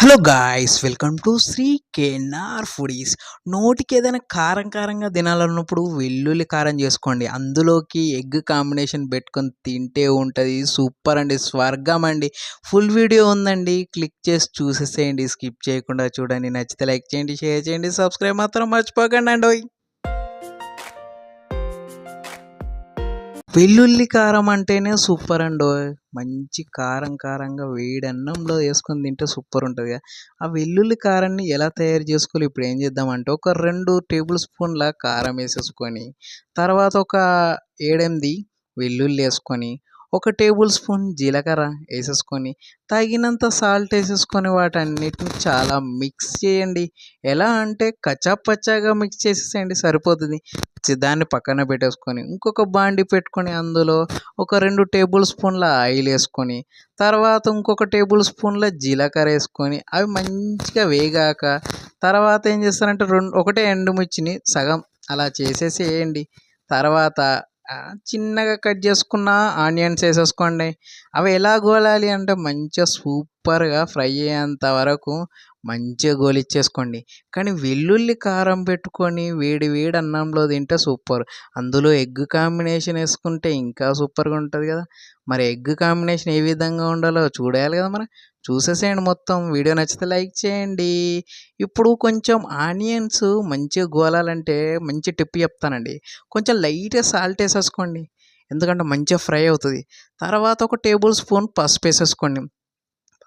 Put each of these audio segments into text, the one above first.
Hello guys welcome to Shri KNR foodies. నోటికి ఏదైనా కారం కారంగా తినాలన్నప్పుడు వెల్లుల్లి కారం చేసుకోండి. అందులోకి ఎగ్ కాంబినేషన్ పెట్టుకొని తింటే ఉంటుంది. సూపర్ అండి స్వర్గం అండి. ఫుల్ వీడియో ఉందండి. క్లిక్ చేసి చూసేసేయండి. స్కిప్ చేయకుండా చూడండి. నచ్చితే లైక్ చేయండి షేర్ చేయండి. సబ్స్క్రైబ్ మాత్రం మర్చిపోకండి అండి వెల్లుల్లి కారం అంటేనే సూపర్ అండి. మంచి కారం కారంగా వేడి అన్నంలో వేసుకొని తింటే సూపర్ ఉంటుంది కదా. ఆ వెల్లుల్లి కారాన్ని ఎలా తయారు చేసుకోవాలి? ఇప్పుడు ఏం చేద్దామంటే ఒక రెండు టేబుల్ స్పూన్ల కారం వేసేసుకొని తర్వాత ఒక ఏడెనిమిది వెల్లుల్లి వేసుకొని ఒక టేబుల్ స్పూన్ జీలకర్ర వేసేసుకొని తగినంత సాల్ట్ వేసేసుకొని వాటన్నిటిని చాలా మిక్స్ చేయండి. ఎలా అంటే కచ్చాపచ్చాగా మిక్స్ చేసేసేయండి సరిపోతుంది. దాన్ని పక్కన పెట్టేసుకొని ఇంకొక బాండి పెట్టుకొని అందులో ఒక రెండు టేబుల్ స్పూన్ల ఆయిల్ వేసుకొని తర్వాత ఇంకొక టేబుల్ స్పూన్ల జీలకర్ర వేసుకొని అవి మంచిగా వేగాక తర్వాత ఏం చేస్తారంటే రెండు ఒకటే ఎండుమిర్చిని సగం అలా చేసేసి వేయండి తర్వాత చిన్నగా కట్ చేసుకున్న ఆనియన్స్ వేసేసుకోండి. అవి ఎలా గోలాలి అంటే మంచిగా సూపర్గా ఫ్రై అయ్యేంత వరకు మంచిగా గోలిచ్చేసుకోండి. కానీ వెల్లుల్లి కారం పెట్టుకొని వేడి వేడి అన్నంలో తింటే సూపర్. అందులో ఎగ్ కాంబినేషన్ వేసుకుంటే ఇంకా సూపర్గా ఉంటుంది కదా. మరి ఎగ్ కాంబినేషన్ ఏ విధంగా ఉండాలో చూడాలి కదా మరి. చూసేసేయండి మొత్తం. వీడియో నచ్చితే లైక్ చేయండి. ఇప్పుడు కొంచెం ఆనియన్స్ మంచిగా గోలాలంటే మంచి టిప్ చెప్తానండి. కొంచెం లైట్గా సాల్ట్ వేసేసుకోండి. ఎందుకంటే మంచిగా ఫ్రై అవుతుంది. తర్వాత ఒక టేబుల్ స్పూన్ పసుపు వేసేసుకోండి.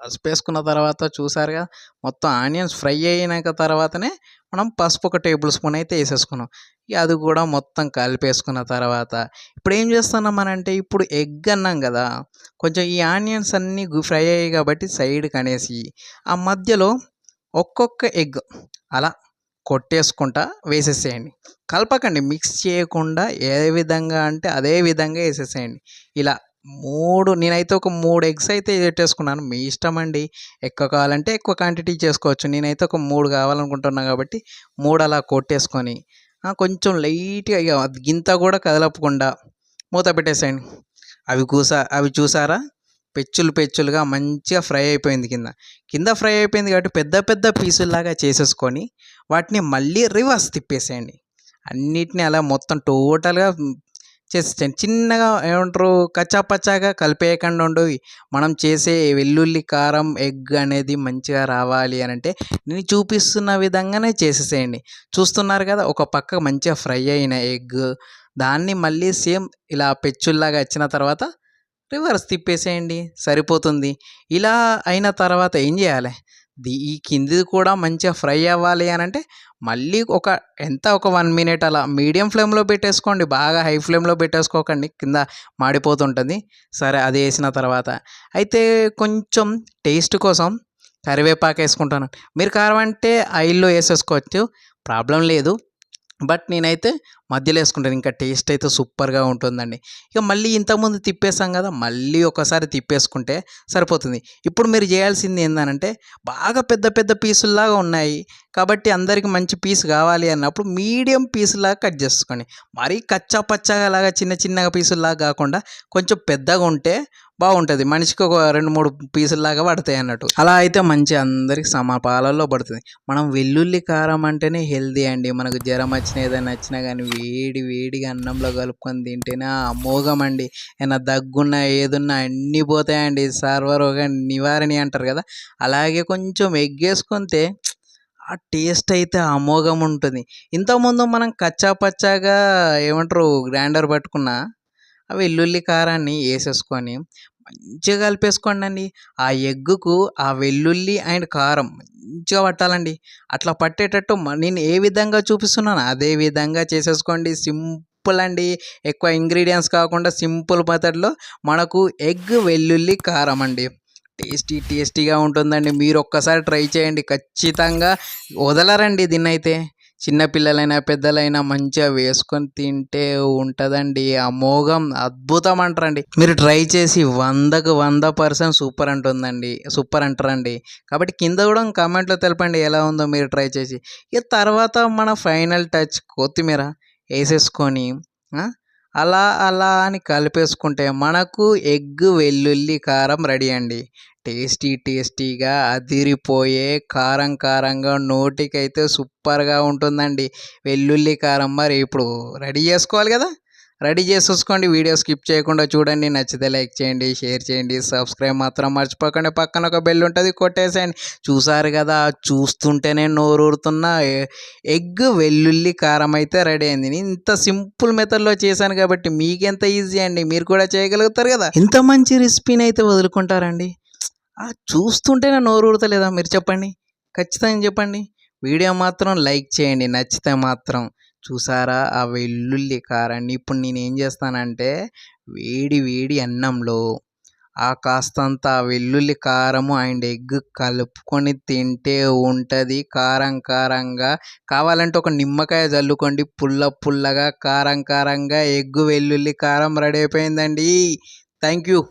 పసుపు వేసుకున్న తర్వాత చూసారుగా మొత్తం ఆనియన్స్ ఫ్రై అయినాక తర్వాతనే మనం పసుపు ఒక టేబుల్ స్పూన్ అయితే వేసేసుకున్నాం. అది కూడా మొత్తం కలిపేసుకున్న తర్వాత ఇప్పుడు ఏం చేస్తున్నాం అంటే ఇప్పుడు ఎగ్ అన్నాం కదా కొంచెం ఈ ఆనియన్స్ అన్నీ ఫ్రై అయ్యాయి కాబట్టి సైడ్కి అనేసి ఆ మధ్యలో ఒక్కొక్క ఎగ్ అలా కొట్టేసుకుంటా వేసేసేయండి. కలపకండి మిక్స్ చేయకుండా ఏ విధంగా అంటే అదే విధంగా వేసేసేయండి. ఇలా మూడు నేనైతే ఒక మూడు ఎగ్స్ అయితే పెట్టేసుకున్నాను. మీ ఇష్టం అండి. ఎక్కువ కావాలంటే ఎక్కువ క్వాంటిటీ చేసుకోవచ్చు. నేనైతే ఒక మూడు కావాలనుకుంటున్నాను కాబట్టి మూడు అలా కొట్టేసుకొని కొంచెం లైట్గా ఇక గింత కూడా కదలపకుండా మూత పెట్టేసేయండి. అవి కూసా అవి చూసారా? పెచ్చులు పెచ్చులుగా మంచిగా ఫ్రై అయిపోయింది కింద. కింద ఫ్రై అయిపోయింది కాబట్టి పెద్ద పెద్ద పీసుల్లాగా చేసేసుకొని వాటిని మళ్ళీ రివర్స్ తిప్పేసేయండి. అన్నిటిని అలా మొత్తం టోటల్గా చేసేయండి చిన్నగా ఏమంటారు? కచ్చా పచ్చాగా కలిపేయకుండా ఉండదు మనం చేసే వెల్లుల్లి కారం ఎగ్ అనేది మంచిగా రావాలి అని అంటే నేను చూపిస్తున్న విధంగానే చేసేసేయండి. చూస్తున్నారు కదా ఒక పక్క మంచిగా ఫ్రై అయిన ఎగ్ దాన్ని మళ్ళీ సేమ్ ఇలా పెచ్చుల్లాగా వచ్చిన తర్వాత రివర్స్ తిప్పేసేయండి. సరిపోతుంది. ఇలా అయిన తర్వాత ఏం చేయాలి? ఈ కిందిది కూడా మంచిగా ఫ్రై అవ్వాలి అని అంటే మళ్ళీ ఒక ఎంత ఒక వన్ మినిట్ అలా మీడియం ఫ్లేమ్లో పెట్టేసుకోండి. బాగా హై ఫ్లేమ్లో పెట్టేసుకోకండి. కింద మాడిపోతుంటుంది. సరే అది వేసిన తర్వాత. అయితే కొంచెం టేస్ట్ కోసం కరివేపాకు వేసుకుంటాను. మీరు కారం అంటే ఆయిల్లో వేసేసుకోవచ్చు. ప్రాబ్లం లేదు. బట్ నేనైతే మధ్యలో వేసుకుంటాను. ఇంకా టేస్ట్ అయితే సూపర్గా ఉంటుందండి. ఇక మళ్ళీ ఇంతకుముందు తిప్పేసాం కదా మళ్ళీ ఒకసారి తిప్పేసుకుంటే సరిపోతుంది. ఇప్పుడు మీరు చేయాల్సింది ఏందనంటే బాగా పెద్ద పెద్ద పీసుల్లాగా ఉన్నాయి. కాబట్టి అందరికి మంచి పీస్ కావాలి అన్నప్పుడు మీడియం పీసులాగా కట్ చేసుకోండి. మరీ కచ్చా పచ్చగా లాగా చిన్న చిన్నగా పీసుల్లాగా కాకుండా కొంచెం పెద్దగా ఉంటే బాగుంటుంది. మనిషికి ఒక రెండు మూడు పీసుల్లాగా పడతాయి అన్నట్టు. అలా అయితే మంచి అందరికి సమపాలలో పడుతుంది. మనం వెల్లుల్లి కారం అంటేనే హెల్దీ అండి. మనకు జ్వరం వచ్చినా ఏదైనా వచ్చినా కానీ వేడి వేడిగా అన్నంలో కలుపుకొని తింటేనే అమోఘం అండి. ఏమైనా దగ్గున్నా ఏదున్నా అన్నీ పోతాయండి. సర్వరోగ నివారణి అంటారు కదా. అలాగే కొంచెం ఎగ్గేసుకుంటే ఆ టేస్ట్ అయితే అమోఘం ఉంటుంది. ఇంతకుముందు మనం కచ్చా పచ్చాగా ఏమంటారు గ్రైండర్ పట్టుకున్న ఆ వెల్లుల్లి కారాన్ని వేసేసుకొని మంచిగా కలిపేసుకోండి అండి. ఆ ఎగ్గుకు ఆ వెల్లుల్లి అండ్ కారం మంచిగా పట్టాలండి. అట్లా పట్టేటట్టు నేను ఏ విధంగా చూపిస్తున్నాను అదే విధంగా చేసేసుకోండి. సింపుల్ అండి. ఎక్కువ ఇంగ్రీడియంట్స్ కాకుండా సింపుల్ మెథడ్లో మనకు ఎగ్ వెల్లుల్లి కారం అండి. టేస్టీ టేస్టీగా ఉంటుందండి. మీరు ఒక్కసారి ట్రై చేయండి. ఖచ్చితంగా వదలరండి దీన్నైతే. చిన్నపిల్లలైనా పెద్దలైనా మంచిగా వేసుకొని తింటే ఉంటుందండి. అమోఘం అద్భుతం అంటారండి. మీరు ట్రై చేసి వందకు వంద పర్సెంట్ సూపర్ అంటుందండి. సూపర్ అంటారండి. కాబట్టి కింద కూడా కామెంట్లో తెలపండి ఎలా ఉందో మీరు ట్రై చేసి. ఇక తర్వాత మన ఫైనల్ టచ్ కొత్తిమీర వేసేసుకొని అలా అలా అని కలిపేసుకుంటే మనకు ఎగ్ వెల్లుల్లి కారం రెడీ అండి. టేస్టీ టేస్టీగా అదిరిపోయే కారం కారంగా నోటికైతే సూపర్గా ఉంటుందండి. వెల్లుల్లి కారం మరి ఇప్పుడు రెడీ చేసుకోవాలి కదా? రెడీ చేసేసుకోండి వీడియో స్కిప్ చేయకుండా చూడండి. నచ్చితే లైక్ చేయండి షేర్ చేయండి సబ్స్క్రైబ్ మాత్రం మర్చిపోకండి. పక్కన ఒక బెల్ ఉంటుంది కొట్టేసేయండి. చూసారు కదా చూస్తుంటేనే నోరూరుతున్న. ఎగ్ వెల్లుల్లి కారం అయితే రెడీ అయింది. నేను ఇంత సింపుల్ మెథడ్లో చేశాను కాబట్టి మీకెంత ఈజీ అండి? మీరు కూడా చేయగలుగుతారు కదా. ఇంత మంచి రెసిపీని అయితే వదులుకుంటారండి. ఆ చూస్తుంటేనే నోరు మీరు చెప్పండి. ఖచ్చితంగా చెప్పండి. వీడియో మాత్రం లైక్ చేయండి. నచ్చితే మాత్రం. చూసారా? ఆ వెల్లుల్లి కారాన్ని ఇప్పుడు నేను ఏం చేస్తానంటే వేడి వేడి అన్నంలో ఆ కాస్తంత ఆ వెల్లుల్లి కారము అండ్ ఎగ్ కలుపుకొని తింటే ఉంటుంది. కారం కారంగా కావాలంటే ఒక నిమ్మకాయ చల్లుకోండి పుల్ల పుల్లగా కారం కారంగా ఎగ్ వెల్లుల్లి కారం రెడీ అయిపోయిందండి. Thank you.